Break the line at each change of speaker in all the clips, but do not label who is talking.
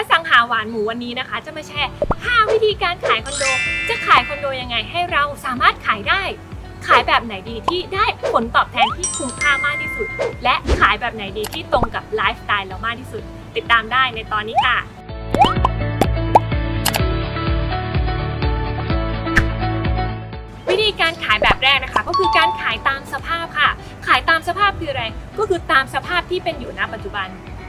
อสังหาหวานหมูวันนี้นะคะ จะมาแชร์ 5 วิธีการขายคอนโด จะขายคอนโดยังไงให้เราสามารถขายได้ ขายแบบไหนดีที่ได้ผลตอบแทนที่คุ้มค่ามากที่สุด และขายแบบไหนดีที่ตรงกับไลฟ์สไตล์เรามากที่สุด ติดตามได้ในตอนนี้ค่ะวิธีการขายแบบแรกนะคะ ก็คือการขายตามสภาพค่ะ ขายตามสภาพคืออะไร ก็คือตามสภาพที่เป็นอยู่ณปัจจุบัน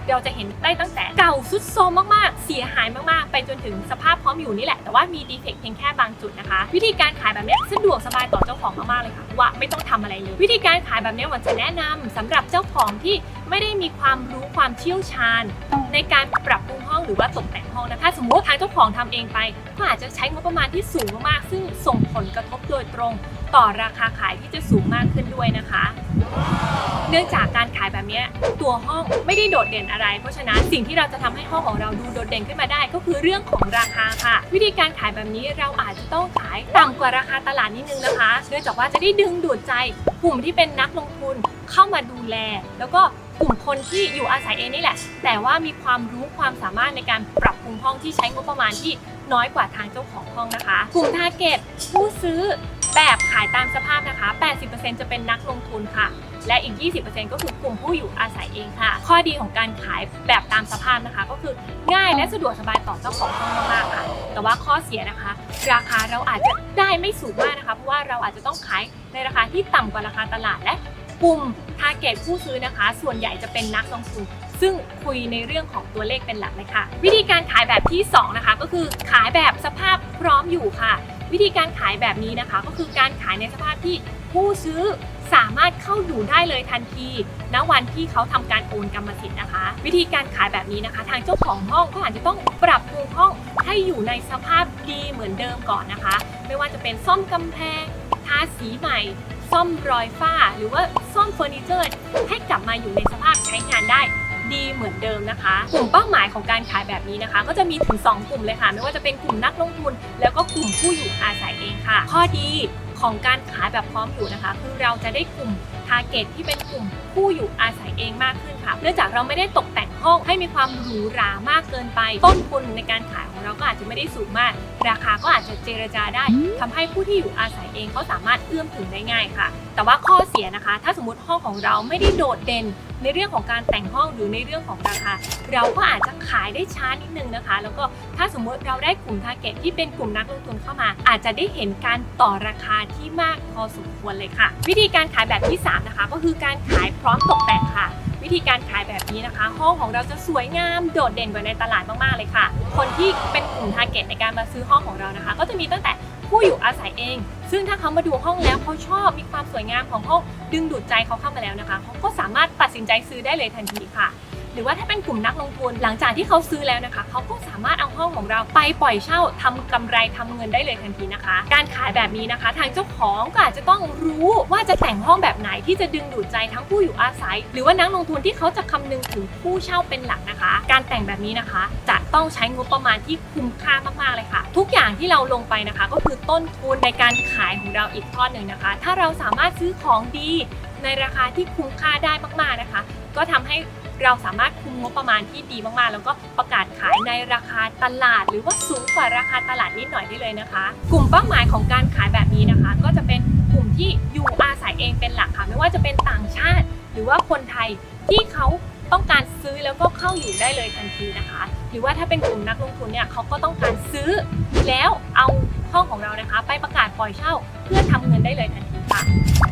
เราจะเห็นได้ตั้งแต่เก่าสุดโทรมมากๆ เสียหายมากๆ ไปจนถึงสภาพพร้อมอยู่นี่แหละ แต่ว่ามีดีเฟกเพียงแค่บางจุดนะคะ วิธีการขายแบบนี้สะดวกสบายต่อเจ้าของมากๆเลยค่ะว่าไม่ต้องทำอะไรเลย วิธีการขายแบบนี้หวันจะแนะนำสำหรับเจ้าของที่ไม่ได้มีความรู้ความเชี่ยวชาญ ในการปรับปรุงห้องหรือว่าตกแต่งห้องนะคะสมมติทางเจ้าของทำเองไป ก็อาจจะใช้งบประมาณที่สูงมากๆ ซึ่งส่งผลกระทบโดยตรง ต่อราคาขายที่จะสูงมากขึ้นด้วยนะคะ เนื่องจากการขายแบบนี้ตัวห้องไม่ได้โดดเด่นอะไร เพราะฉะนั้นสิ่งที่เราจะทำให้ห้องของเราดูโดดเด่นขึ้นมาได้ ก็คือเรื่องของราคาค่ะ วิธีการขายแบบนี้เราอาจจะต้องขายต่ำกว่าราคาตลาดนิดนึงนะคะ เนื่องจากว่าจะได้ดึงดูดใจกลุ่มที่เป็นนักลงทุนเข้ามาดูแล แล้วก็กลุ่มคนที่อยู่อาศัยเองนี่แหละ แต่ว่ามีความรู้ความสามารถในการปรับปรุงห้องที่ใช้งบประมาณที่น้อยกว่าทางเจ้าของห้องนะคะ กลุ่มทาร์เก็ตผู้ซื้อ แบบขายตามสภาพนะคะ 80%จะเป็นนักลงทุนค่ะ และอีก 20%ก็คือกลุ่มผู้อยู่อาศัยเองค่ะ ข้อดีของการขายแบบตามสภาพนะคะ ก็คือง่ายและสะดวกสบายต่อเจ้าของห้องมากๆค่ะ แต่ว่าข้อเสียนะคะ ราคาเราอาจจะได้ไม่สูงมากนะคะ เพราะว่าเราอาจจะต้องขายในราคาที่ต่ำกว่าราคาตลาดและกลุ่มทาร์เก็ตผู้ซื้อนะคะ ส่วนใหญ่จะเป็นนักลงทุนซึ่งคุยในเรื่องของตัวเลขเป็นหลักเลยค่ะ วิธีการขายแบบที่สองนะคะ ก็คือขายแบบสภาพพร้อมอยู่ค่ะ วิธีการขายแบบนี้นะคะ ก็คือการขายในสภาพที่ผู้ซื้อสามารถเข้าอยู่ได้เลยทันที ณ วันที่เขาทำการโอนกรรมสิทธิ์นะคะ วิธีการขายแบบนี้นะคะ ทางเจ้าของห้องก็อาจจะต้องปรับปรุงห้องให้อยู่ในสภาพดีเหมือนเดิมก่อนนะคะ ไม่ว่าจะเป็นซ่อมกำแพง ทาสีใหม่ ซ่อมรอยฝ้า หรือว่าซ่อมเฟอร์นิเจอร์ให้กลับมาอยู่ในสภาพใช้งานได้ ดีเหมือนเดิมนะคะกลุ่มเป้าหมายของการขายแบบนี้นะคะ ก็จะมีถึง 2 กลุ่มเลยค่ะ ไม่ว่าจะเป็นกลุ่มนักลงทุน แล้วก็กลุ่มผู้อยู่อาศัยเองค่ะ ข้อดีของการขายแบบพร้อมอยู่นะคะ คือเราจะได้กลุ่มทาร์เก็ตที่เป็นกลุ่มผู้อยู่อาศัยเองมากขึ้นค่ะ เนื่องจากเราไม่ได้ตกแต่งห้องให้มีความหรูหรามากเกินไป ต้นทุนในการขายของเราก็อาจจะไม่ได้สูงมาก ราคาก็อาจจะเจรจาได้ทำให้ผู้ที่อยู่อาศัยเองเขาสามารถเอื้อมถึงได้ง่ายค่ะ แต่ว่าข้อเสียนะคะ ถ้าสมมติห้องของเราไม่ได้โดดเด่น ในเรื่องของการแต่งห้องหรือในเรื่องของราคา เราก็อาจจะขายได้ช้านิดนึงนะคะ แล้วก็ถ้าสมมติเราได้กลุ่มทาร์เก็ตที่เป็นกลุ่มนักลงทุนเข้ามา อาจจะได้เห็นการต่อราคาที่มากพอสมควรเลยค่ะ วิธีการขายแบบที่ 3 นะคะ ก็คือการขายพร้อมตกแต่งค่ะ ธีการขายแบบนี้นะคะ ห้องของเราจะสวยงามโดดเด่นกว่าในตลาดมากๆเลยค่ะ คนที่เป็นกลุ่มทาร์เก็ตในการมาซื้อห้องของเรานะคะ ก็จะมีตั้งแต่ผู้อยู่อาศัยเอง ซึ่งถ้าเขามาดูห้องแล้วเขาชอบมีความสวยงามของห้องดึงดูดใจเขาเข้ามาแล้วนะคะเขาก็สามารถตัดสินใจซื้อได้เลยทันทีค่ะ หรือว่าถ้าเป็นกลุ่มนักลงทุน หลังจากที่เขาซื้อแล้วนะคะเขาก็สามารถเอาห้องของเราไปปล่อยเช่าทำกำไรทำเงินได้เลยทันทีนะคะ การขายแบบนี้นะคะ ทางเจ้าของก็อาจจะต้องรู้ว่าจะแต่งห้องแบบไหนที่จะดึงดูดใจทั้งผู้อยู่อาศัย หรือว่านักลงทุนที่เขาจะคำนึงถึงผู้เช่าเป็นหลักนะคะ การแต่งแบบนี้นะคะ จะต้องใช้งบประมาณที่คุ้มค่ามากๆเลยค่ะ ทุกอย่างที่เราลงไปนะคะ ก็คือต้นทุนในการขายของเราอีกทอดหนึ่งนะคะ ถ้าเราสามารถซื้อของดีในราคาที่คุ้มค่าได้มากๆนะคะ ก็ทำให้ เราสามารถคุมงบประมาณที่ดีมากๆ แล้วก็ประกาศขายในราคาตลาด หรือว่าสูงกว่าราคาตลาดนิดหน่อยได้เลยนะคะ กลุ่มเป้าหมายของการขายแบบนี้นะคะ ก็จะเป็นกลุ่มที่อยู่อาศัยเองเป็นหลักค่ะไม่ว่าจะเป็นต่างชาติ หรือว่าคนไทยที่เขาต้องการซื้อแล้วก็เข้าอยู่ได้เลยทันทีนะคะ หรือว่าถ้าเป็นกลุ่มนักลงทุนเนี่ยเขาก็ต้องการซื้อ แล้วเอาห้องของเรานะคะ ไปประกาศปล่อยเช่า เพื่อทำเงินได้เลยทันทีค่ะ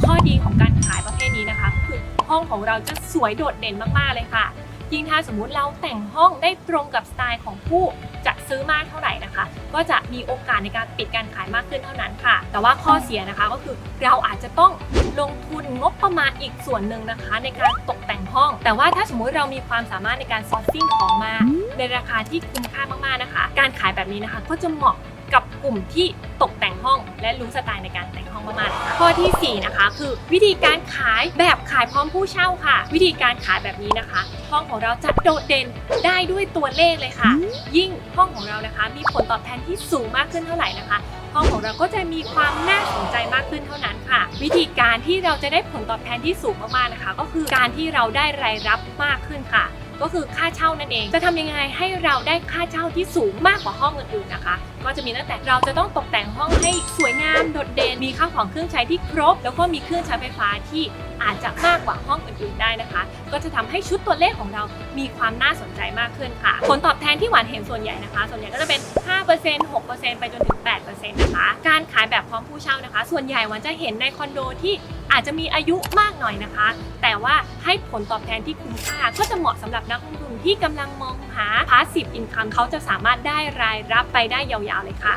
ข้อดีของการขายประเภทนี้นะคะก็คือ ห้องของเราจะสวยโดดเด่นมากๆเลยค่ะ ยิ่งถ้าสมมุติเราแต่งห้องได้ตรงกับสไตล์ของผู้จะซื้อมากเท่าไหร่นะคะ ก็จะมีโอกาสในการปิดการขายมากขึ้นเท่านั้นค่ะ แต่ว่าข้อเสียนะคะก็คือเราอาจจะต้องลงทุนงบประมาณอีกส่วนหนึ่งนะคะ ในการตกแต่งห้อง แต่ว่าถ้าสมมุติเรามีความสามารถในการซอร์ซิ่งของมาในราคาที่คุ้มค่ามากๆนะคะ การขายแบบนี้นะคะก็จะเหมาะ กับกลุ่มที่ตกแต่งห้อง และรู้สไตล์ในการแต่งห้องมากๆเลยค่ะข้อที่ 4 นะคะ คือวิธีการขายแบบขายพร้อมผู้เช่าค่ะ วิธีการขายแบบนี้นะคะ ห้องของเราจะโดดเด่นได้ด้วยตัวเลขเลยค่ะ ยิ่งห้องของเรานะคะ มีผลตอบแทนที่สูงมากขึ้นเท่าไหร่นะคะห้องของเราก็จะมีความน่าสนใจมากขึ้นเท่านั้นค่ะ วิธีการที่เราจะได้ผลตอบแทนที่สูงมากๆนะคะ ก็คือการที่เราได้รายรับมากขึ้นค่ะ ก็คือค่าเช่านั่นเอง จะทำยังไงให้เราได้ค่าเช่าที่สูงมากกว่าห้องอื่นๆนะคะก็จะมีตั้งแต่เราจะต้องตกแต่งห้องให้สวยงามโดดเด่นมีข้าวของเครื่องใช้ที่ครบ แล้วก็มีเครื่องใช้ไฟฟ้าที่อาจจะมากกว่าห้องอื่นๆได้นะคะ ก็จะทำให้ชุดตัวเลขของเรามีความน่าสนใจมากขึ้นค่ะ ผลตอบแทนที่หวานเห็นส่วนใหญ่นะคะ ส่วนใหญ่ก็จะเป็น 5% 6%ไปจนถึง 8%นะคะ การขายแบบพร้อมผู้เช่านะคะ ส่วนใหญ่หวานจะเห็นในคอนโดที่อาจจะมีอายุมากหน่อยนะคะ แต่ว่าให้ผลตอบแทนที่คุ้มค่าก็จะเหมาะสำหรับนักลงทุน ที่กำลังมองหา passive income เขาจะสามารถได้รายรับไปได้ยาวๆเลยค่ะ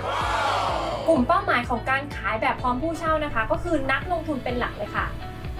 กลุ่มเป้าหมายของการขายแบบพร้อมผู้เช่านะคะ ก็คือนักลงทุนเป็นหลักเลยค่ะ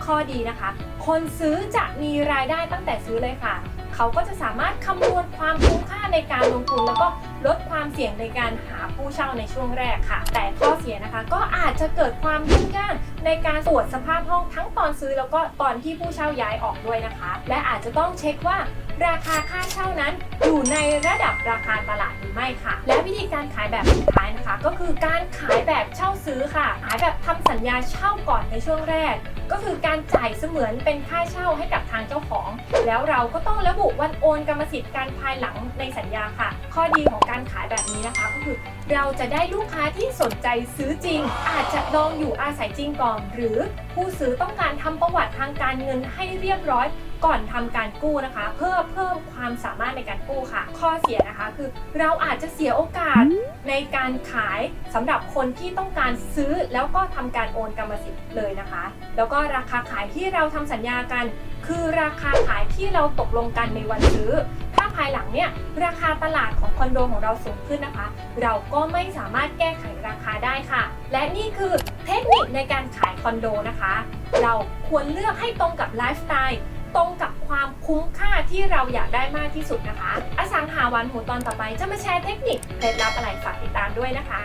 ข้อดีนะคะ คนซื้อจะมีรายได้ตั้งแต่ซื้อเลยค่ะ เขาก็จะสามารถคำนวณความคุ้มค่าในการลงทุนแล้วก็ลดความเสี่ยงในการหาผู้เช่าในช่วงแรกค่ะ แต่ข้อเสียนะคะก็อาจจะเกิดความยุ่งยากในการตรวจสภาพห้องทั้งตอนซื้อแล้วก็ตอนที่ผู้เช่าย้ายออกด้วยนะคะ และอาจจะต้องเช็คว่า ราคาค่าเช่านั้นอยู่ในระดับราคาตลาดหรือไม่ค่ะ และวิธีการขายแบบสุดท้ายนะคะ ก็คือการขายแบบเช่าซื้อค่ะ ขายแบบทำสัญญาเช่าก่อนในช่วงแรก ก็คือการจ่ายเสมือนเป็นค่าเช่าให้กับทางเจ้าของ แล้วเราก็ต้องระบุวันโอนกรรมสิทธิ์การภายหลังในสัญญาค่ะ ข้อดีของการขายแบบนี้นะคะ ก็คือเราจะได้ลูกค้าที่สนใจซื้อจริง อาจจะลองอยู่อาศัยจริงก่อน หรือผู้ซื้อต้องการทำประวัติทางการเงินให้เรียบร้อย ก่อนทำการกู้นะคะ เพื่อเพิ่มความสามารถในการกู้ค่ะ ข้อเสียนะคะคือเราอาจจะเสียโอกาสในการขายสำหรับคนที่ต้องการซื้อแล้วก็ทำการโอนกรรมสิทธิ์เลยนะคะ แล้วก็ราคาขายที่เราทำสัญญากัน คือราคาขายที่เราตกลงกันในวันซื้อถ้าภายหลังเนี่ยราคาตลาดของคอนโดของเราสูงขึ้นนะคะ เราก็ไม่สามารถแก้ไขราคาได้ค่ะ และนี่คือเทคนิคในการขายคอนโดนะคะ เราควรเลือกให้ตรงกับไลฟ์สไตล์ ตรงกับความคุ้มค่าที่เราอยากได้มากที่สุดนะคะ อสังหาวันหูตอนต่อไปจะมาแชร์เทคนิคเคล็ดลับอะไรฝากติดตามด้วยนะคะ